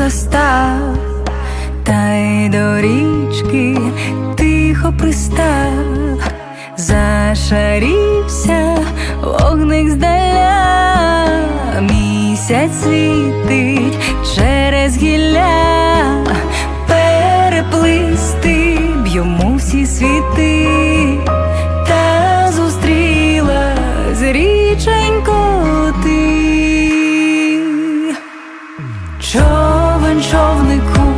застав, та й до річки тихо пристав, зашарівся вогник здаля, місяць світить через гілля, переплисти б йому всі світи, та зустріла з річенько човнику,